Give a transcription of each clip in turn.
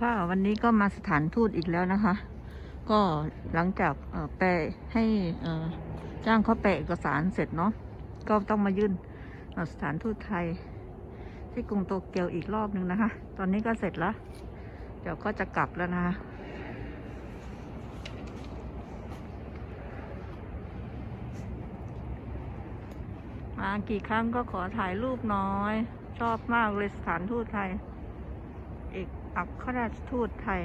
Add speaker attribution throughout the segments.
Speaker 1: ค่ะวันนี้ก็มาสถานทูตอีกแล้วนะคะ ก็หลังจากเอ่อแปลให้จ้างเขาแปลเอกสารเสร็จเนาะก็ต้องมายื่นสถานทูตไทย ที่กรุงโตเกียวอีกรอบหนึ่งนะคะ ตอนนี้ก็เสร็จแล้ว เดี๋ยวก็จะกลับแล้วนะคะมากี่ครั้งก็ขอถ่ายรูปน้อย ชอบมากเลยสถานทูตไทย เอก อัครราชทูตไทย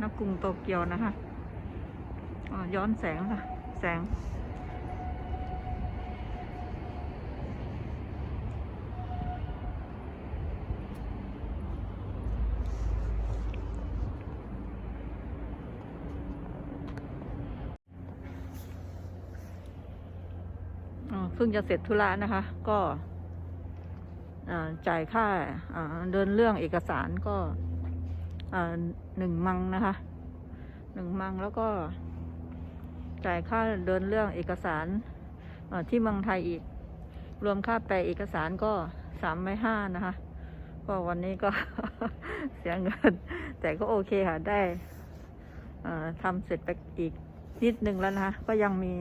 Speaker 1: ณกรุงโตเกียวนะคะอ่าย้อนแสงค่ะ แสงอ่าเพิ่งจะเสร็จธุระนะคะ ก็อ่าจ่ายค่าอ่าเดินเรื่องเอกสารก็ หนึ่งมังนะคะหนึ่งมังแล้วก็จ่ายค่าเดินเรื่องเอกสารที่เมืองไทยอีก รวมค่าแปลเอกสารก็สามไม่ห้านะคะ ก็วันนี้ก็เสียเงิน แต่ก็โอเคค่ะ ได้ทำเสร็จไปอีกนิดนึงแล้วนะคะ ก็ยังมี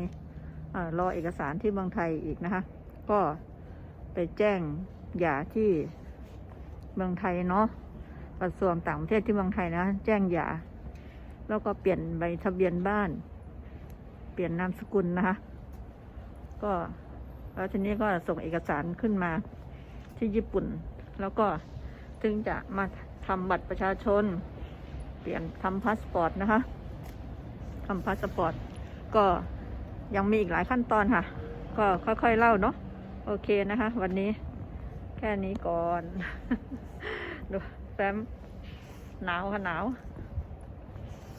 Speaker 1: อารอเอกสารที่เมืองไทยอีกนะคะ ก็ไปแจ้งหย่าที่เมืองไทยเนาะ กระทรวงต่างประเทศที่เมืองไทยนะ แจ้งหย่าแล้วก็เปลี่ยนใบทะเบียนบ้าน เปลี่ยนนามสกุลนะคะ ก็แล้วทีนี้ก็ส่งเอกสารขึ้นมาที่ญี่ปุ่น แล้วก็ถึงจะมาทำบัตรประชาชน เปลี่ยนทำพาสปอร์ตนะคะทำพาสปอร์ตก็ยังมีอีกหลายขั้นตอนค่ะ ก็ค่อยๆเล่าเนาะโอเคนะคะ วันนี้แค่นี้ก่อนดู แฟ้มหนาวค่ะหนาว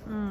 Speaker 1: อืม